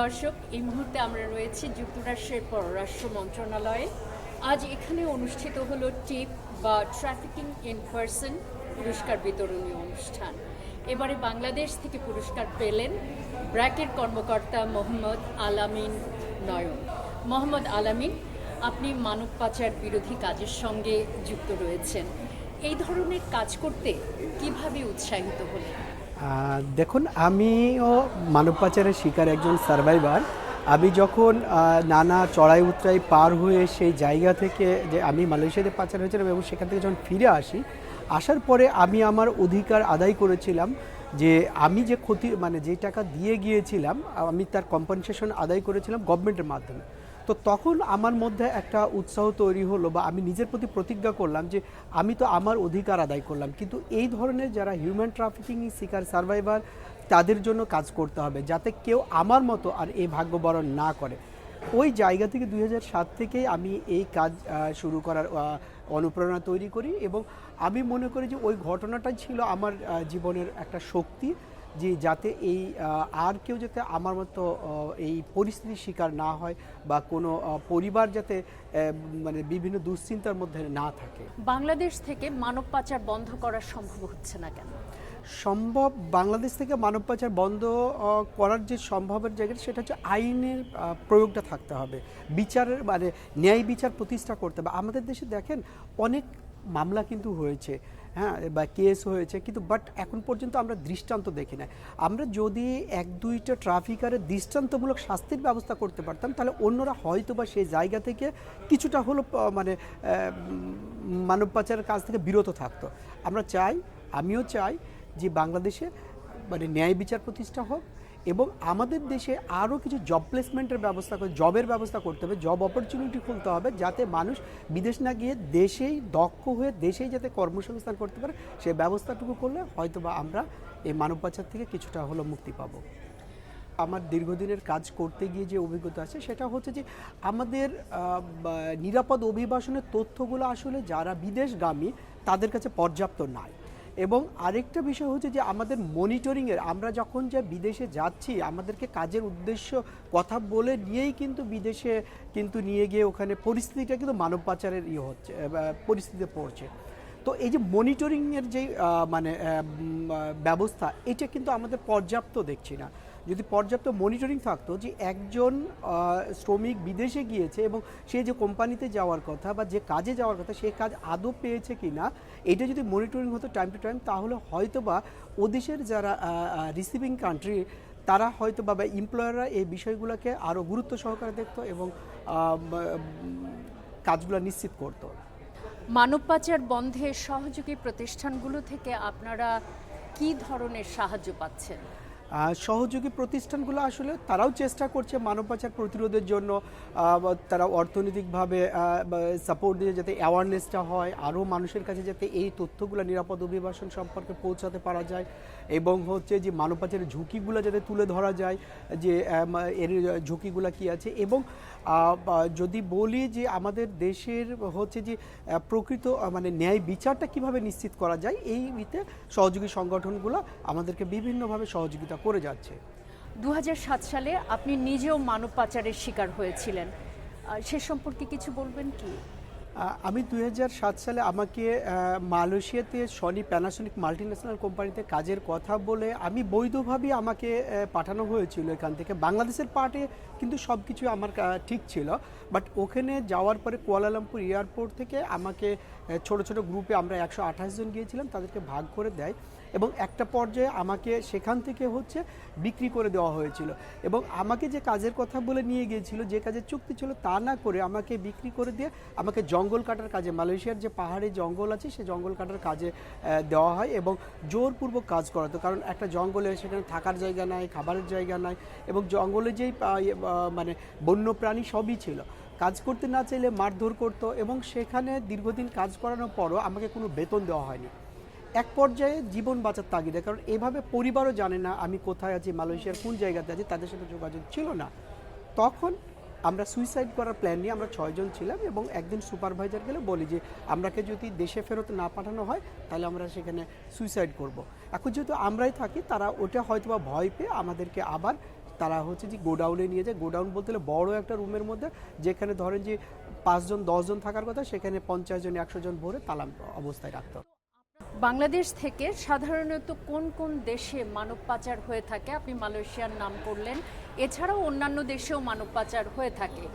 দর্শক, এই মুহূর্তে আমরা রয়েছি যুক্তরাষ্ট্রের পররাষ্ট্র মন্ত্রণালয়ে। আজ এখানে অনুষ্ঠিত হলো টিপ বা ট্রাফিকিং ইন পার্সন পুরস্কার বিতরণী অনুষ্ঠান। এবারে বাংলাদেশ থেকে পুরস্কার পেলেন ব্র্যাকের কর্মকর্তা মোহাম্মদ আলামিন নয়ন। মোহাম্মদ আলামিন, আপনি মানব পাচার বিরোধী কাজের সঙ্গে যুক্ত রয়েছেন। এই ধরনের কাজ করতে কীভাবে উৎসাহিত হলেন? দেখুন, আমিও মানব পাচারের শিকার একজন সার্ভাইভার আমি যখন নানা চড়াই উতরাই পার হয়ে সেই জায়গা থেকে যে আমি মালয়েশিয়াতে পাচার হয়েছিলাম এবং সেখান থেকে যখন ফিরে আসি, আসার পরে আমি আমার অধিকার আদায় করেছিলাম যে আমি যে ক্ষতি মানে যে টাকা দিয়ে গিয়েছিলাম, আমি তার কম্পেনসেশন আদায় করেছিলাম গভর্নমেন্টের মাধ্যমে। তো তখন আমার মধ্যে একটা উৎসাহ তৈরি হলো বা আমি নিজের প্রতি প্রতিজ্ঞা করলাম যে আমি তো আমার অধিকার আদায় করলাম। কিন্তু এই ধরনের যারা হিউম্যান ট্রাফিকিং শিকার সার্ভাইভার তাদের জন্য কাজ করতে হবে যাতে কেউ আমার মতো আর এই ভাগ্য বরণ না করে। ওই জায়গা থেকে দুই সাত থেকেই আমি এই কাজ শুরু করার অনুপ্রেরণা তৈরি করি এবং আমি মনে করি যে ওই ঘটনাটাই ছিল আমার জীবনের একটা শক্তি। যে যাতে এই আর কেউ যাতে আমার মতো এই পরিস্থিতির শিকার না হয় বা কোনো পরিবার যাতে মানে বিভিন্ন দুশ্চিন্তার মধ্যে না থাকে। বাংলাদেশ থেকে মানব পাচার বন্ধ করা সম্ভব হচ্ছে না কেন? সম্ভব বাংলাদেশ থেকে মানব পাচার বন্ধ করার যে সম্ভবের জায়গাটা সেটা হচ্ছে আইনের প্রয়োগটা থাকতে হবে। বিচারের মানে ন্যায় বিচার প্রতিষ্ঠা করতে হবে। আমাদের দেশে দেখেন অনেক মামলা কিন্তু হয়েছে। হ্যাঁ বা কেস হয়েছে, কিন্তু বাট এখন পর্যন্ত আমরা দৃষ্টান্ত দেখি না আমরা যদি এক, দুইটা ট্রাফিকারের দৃষ্টান্তমূলক শাস্তির ব্যবস্থা করতে পারতাম, তাহলে অন্যরা হয়তো বা সেই জায়গা থেকে কিছুটা হলো মানে মানব পাচারের কাজ থেকে বিরত থাকতো। আমরা চাই, আমিও চাই যে বাংলাদেশে মানে ন্যায় বিচার প্রতিষ্ঠা হোক এবং আমাদের দেশে আরও কিছু জব প্লেসমেন্টের ব্যবস্থা করে জবের ব্যবস্থা করতে হবে জব অপরচুনিটি খুলতে হবে যাতে মানুষ বিদেশ না গিয়ে দেশেই দক্ষ হয়ে, দেশেই যাতে কর্মসংস্থান করতে পারে সেই ব্যবস্থাটুকু করলে হয়তো বা আমরা এই মানব পাচার থেকে কিছুটা হলো মুক্তি পাবো। আমার দীর্ঘদিনের কাজ করতে গিয়ে যে অভিজ্ঞতা আছে, সেটা হচ্ছে যে আমাদের নিরাপদ অভিবাসনের তথ্যগুলো আসলে যারা বিদেশগামী, তাদের কাছে পর্যাপ্ত নাই। এবং আরেকটা বিষয় হচ্ছে যে আমাদের মনিটরিংয়ের আমরা যখন যে বিদেশে যাচ্ছি, আমাদেরকে কাজের উদ্দেশ্য, কথা বলে নিয়েই কিন্তু বিদেশে কিন্তু নিয়ে গিয়ে ওখানে পরিস্থিতিটা কিন্তু মানব পাচারের ইয়ে হচ্ছে পরিস্থিতিতে পড়ছে। তো এই যে মনিটরিংয়ের যে মানে ব্যবস্থা, এটা কিন্তু আমাদের পর্যাপ্ত দেখছি না। যদি পর্যাপ্ত মনিটরিং থাকতো যে একজন শ্রমিক বিদেশে গিয়েছে এবং সে যে কোম্পানিতে যাওয়ার কথা বা যে কাজে যাওয়ার কথা সে কাজ আদৌ পেয়েছে কি না এটা যদি মনিটরিং হতো টাইম টু টাইম তাহলে হয়তো বা ও দেশের যারা রিসিভিং কান্ট্রি তারা হয়তো বা এমপ্লয়াররা এই বিষয়গুলোকে আরও গুরুত্ব সহকারে দেখতো এবং কাজগুলো নিশ্চিত করতো। মানব পাচার বন্ধে সহযোগী প্রতিষ্ঠানগুলো থেকে আপনারা কি ধরনের সাহায্য পাচ্ছেন? সহযোগী প্রতিষ্ঠানগুলো আসলে তারাও চেষ্টা করছে মানব পাচার প্রতিরোধের জন্য তারা অর্থনৈতিকভাবে সাপোর্ট দিয়ে যাতে অ্যাওয়ারনেসটা হয়, আরও মানুষের কাছে যাতে এই তথ্যগুলো নিরাপদ অভিবাসন সম্পর্কে পৌঁছাতে পারা যায় এবং হচ্ছে যে মানব পাচারের ঝুঁকিগুলো যাতে তুলে ধরা যায়, যে এর ঝুঁকিগুলো কী আছে এবং যদি বলি যে আমাদের দেশের হচ্ছে যে প্রকৃত মানে ন্যায় বিচারটা কীভাবে নিশ্চিত করা যায়, এই ইতে সহযোগী সংগঠনগুলো আমাদেরকে বিভিন্নভাবে সহযোগিতা করে যাচ্ছে। দু হাজার সাত সালে আপনি নিজেও মানব পাচারের শিকার হয়েছিলেন। সে সম্পর্কে কিছু বলবেন কি? আমি দু হাজার সাত সালে আমাকে মালয়েশিয়াতে সনি প্যানাসনিক মাল্টিন্যাশনাল কোম্পানিতে কাজের কথা বলে আমি বৈধভাবে আমাকে পাঠানো হয়েছিল এখান থেকে। বাংলাদেশের পার্টে কিন্তু সব কিছু আমার ঠিক ছিল। বাট ওখানে যাওয়ার পরে কুয়ালালামপুর এয়ারপোর্ট থেকে আমাকে ছোট ছোট গ্রুপে আমরা একশো আঠাশ জন গিয়েছিলাম, তাদেরকে ভাগ করে দেয়। এবং একটা পর্যায়ে আমাকে সেখান থেকে হচ্ছে বিক্রি করে দেওয়া হয়েছিল। এবং আমাকে যে কাজের কথা বলে নিয়ে গিয়েছিল যে কাজের চুক্তি ছিল তা না করে আমাকে বিক্রি করে দিয়ে আমাকে জঙ্গল কাটার কাজে মালয়েশিয়ার যে পাহাড়ে জঙ্গল আছে সে জঙ্গল কাটার কাজে দেওয়া হয় এবং জোরপূর্বক কাজ করাতো কারণ একটা জঙ্গলে সেখানে থাকার জায়গা নাই খাবারের জায়গা নাই এবং জঙ্গলে যেই ইয়ে, মানে বন্য প্রাণী সবই ছিল। কাজ করতে না চাইলে মারধর করতো এবং সেখানে দীর্ঘদিন কাজ করানোর পরও আমাকে কোনো বেতন দেওয়া হয়নি। এক পর্যায়ে জীবন বাঁচার তাগিদে, কারণ এভাবে পরিবারও জানে না আমি কোথায় আছি, মালয়েশিয়ার কোন জায়গাতে আছি, তাদের সাথে যোগাযোগ ছিল না। তখন আমরা সুইসাইড করার প্ল্যান নিয়ে আমরা ছয়জন ছিলাম এবং একদিন সুপারভাইজার গেলে বলি যে, আমরাকে যদি দেশে ফেরত না পাঠানো হয়, তাহলে আমরা সেখানে সুইসাইড করব। এখন যেহেতু আমরাই থাকি, তারা ওটা হয়তো বা ভয় পেয়ে আমাদেরকে আবার তারা হচ্ছে যে গোডাউনে নিয়ে যায়। গোডাউন বলতে হলে বড় একটা রুমের মধ্যে, যেখানে ধরেন যে পাঁচজন, দশজন থাকার কথা, সেখানে পঞ্চাশ জন, একশো জন ভরে তালাম অবস্থায় রাখতে। বাংলাদেশ থেকে সাধারণত কোন কোন দেশে মানব পাচার হয়ে থাকে? আপনি মালয়েশিয়ার নাম করলেন। এছাড়াও অন্যান্য দেশেও মানব পাচার হয়ে থাকে।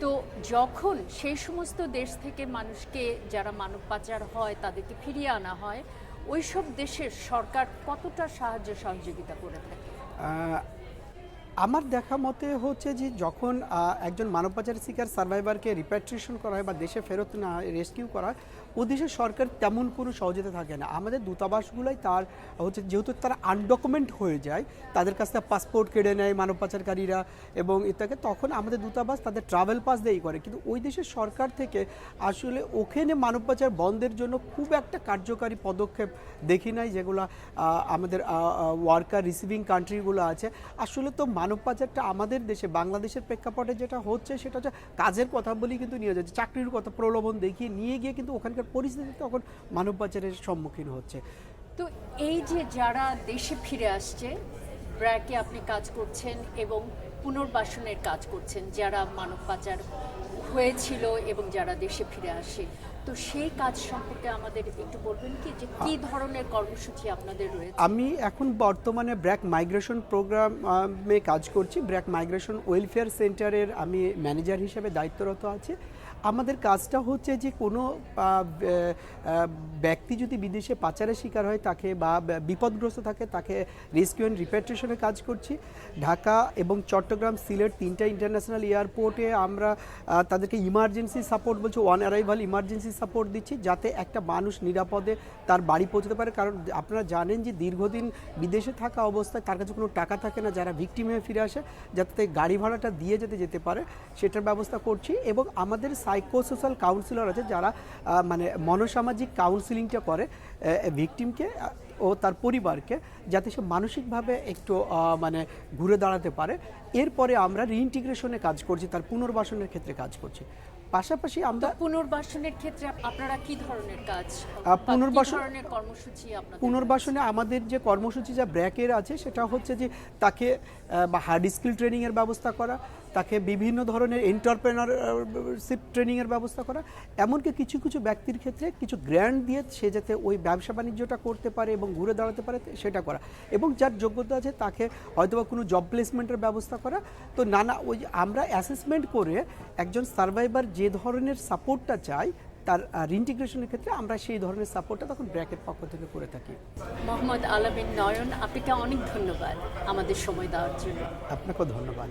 তো যখন সেই সমস্ত দেশ থেকে মানুষকে যারা মানব পাচার হয়, তাদেরকে ফিরিয়ে আনা হয়, ওইসব দেশের সরকার কতটা সাহায্য সহযোগিতা করে থাকে? আমার দেখা মতে হচ্ছে যে যখন একজন মানব পাচার শিকার সার্ভাইভারকে রিপ্যাট্রিয়েশন করা হয় বা দেশে ফেরত না রেস্কিউ করা হয়, ও দেশের সরকার তেমন কোনো সহযোগিতা থাকে না। আমাদের দূতাবাসগুলোই তার, হচ্ছে যেহেতু তারা আনডকুমেন্ট হয়ে যায়, তাদের কাছ থেকে পাসপোর্ট কেড়ে নেয় মানব পাচারকারীরা এবং ইত্যাদি তখন আমাদের দূতাবাস তাদের ট্রাভেল পাস দিয়েই করে। কিন্তু ওই দেশের সরকার থেকে আসলে ওখানে মানব পাচার বন্ধের জন্য খুব একটা কার্যকারী পদক্ষেপ দেখি নাই যেগুলো আমাদের ওয়ার্কার রিসিভিং কান্ট্রিগুলো আছে। আসলে তো মানব পাচারটা আমাদের দেশে, বাংলাদেশের প্রেক্ষাপটে যেটা হচ্ছে সেটা হচ্ছে কাজের কথা বলি কিন্তু নিয়ে যাচ্ছে, চাকরির কথা প্রলোভন দেখিয়ে নিয়ে গিয়ে কিন্তু ওখানকার পরিস্থিতি তখন মানব পাচারের সম্মুখীন হচ্ছে। তো এই যে যারা দেশে ফিরে আসছে, ব্র্যাকে আপনি কাজ করছেন এবং পুনর্বাসনের কাজ করছেন যারা মানব পাচার হয়েছিল এবং যারা দেশে ফিরে আসে। তো সেই কাজ সম্পর্কে আমাদের একটু বলবেন কি যে কি ধরনের কর্মসূচি আপনাদের রয়েছে? আমি এখন বর্তমানে ব্র্যাক মাইগ্রেশন প্রোগ্রামে কাজ করছি। ব্র্যাক মাইগ্রেশন ওয়েলফেয়ার সেন্টারের আমি ম্যানেজার হিসেবে দায়িত্বরত আছি। আমাদের কাজটা হচ্ছে যে কোনো ব্যক্তি যদি বিদেশে পাচারের শিকার হয় তাকে বা বিপদগ্রস্ত থাকে তাকে রেস্কিউ অ্যান্ড রিপ্যাট্রিয়েশনের কাজ করছি। ঢাকা এবং চট্টগ্রাম সিলেট তিনটা ইন্টারন্যাশনাল এয়ারপোর্টে আমরা তাদেরকে ইমার্জেন্সি সাপোর্ট বলছি, ওয়ান অ্যারাইভাল ইমার্জেন্সি সাপোর্ট দিচ্ছি যাতে একটা মানুষ নিরাপদে তার বাড়ি পৌঁছতে পারে। কারণ আপনারা জানেন যে দীর্ঘদিন বিদেশে থাকা অবস্থায় তার কাছে কোনো টাকা থাকে না, যারা ভিকটিম হয়ে ফিরে আসে, যাতে গাড়ি ভাড়াটা দিয়ে যেতে যেতে পারে, সেটার ব্যবস্থা করছি। এবং আমাদের সাইকোসোশ্যাল কাউন্সিলর আছে যারা মানে মনোসামাজিক কাউন্সিলিংটা করে ভিকটিমকে ও তার পরিবারকে যাতে সে মানসিকভাবে একটু মানে ঘুরে দাঁড়াতে পারে। এরপরে আমরা রিইন্টিগ্রেশনে কাজ করছি তার পুনর্বাসনের ক্ষেত্রে কাজ করছি। পাশাপাশি আমরা পুনর্বাসনের ক্ষেত্রে আপনারা কি ধরনের কাজ পুনর্বাসন- কর্মসূচি পুনর্বাসনে আমাদের যে কর্মসূচি যা ব্র্যাকের আছে সেটা হচ্ছে যে তাকে বা হার্ড স্কিল ট্রেনিংয়ের ব্যবস্থা করা তাকে বিভিন্ন ধরনের এন্টারপ্রেনারশিপ ট্রেনিংয়ের ব্যবস্থা করা এমনকি কিছু কিছু ব্যক্তির ক্ষেত্রে কিছু গ্র্যান্ড দিয়ে সে যাতে ওই ব্যবসা বাণিজ্যটা করতে পারে এবং ঘুরে দাঁড়াতে পারে সেটা করা। এবং যার যোগ্যতা আছে তাকে হয়তোবা কোনো জব প্লেসমেন্টের ব্যবস্থা করা। তো নানা ওই আমরা অ্যাসেসমেন্ট করে একজন সার্ভাইভার যে ধরনের সাপোর্টটা চাই তার রিইন্টিগ্রেশনের ক্ষেত্রে আমরা সেই ধরনের সাপোর্টটা তখন ব্র্যাকের পক্ষ থেকে করে থাকি। মোহাম্মদ আলমিন নয়ন আপনাকে অনেক ধন্যবাদ আমাদের সময় দেওয়ার জন্য। আপনাকেও ধন্যবাদ।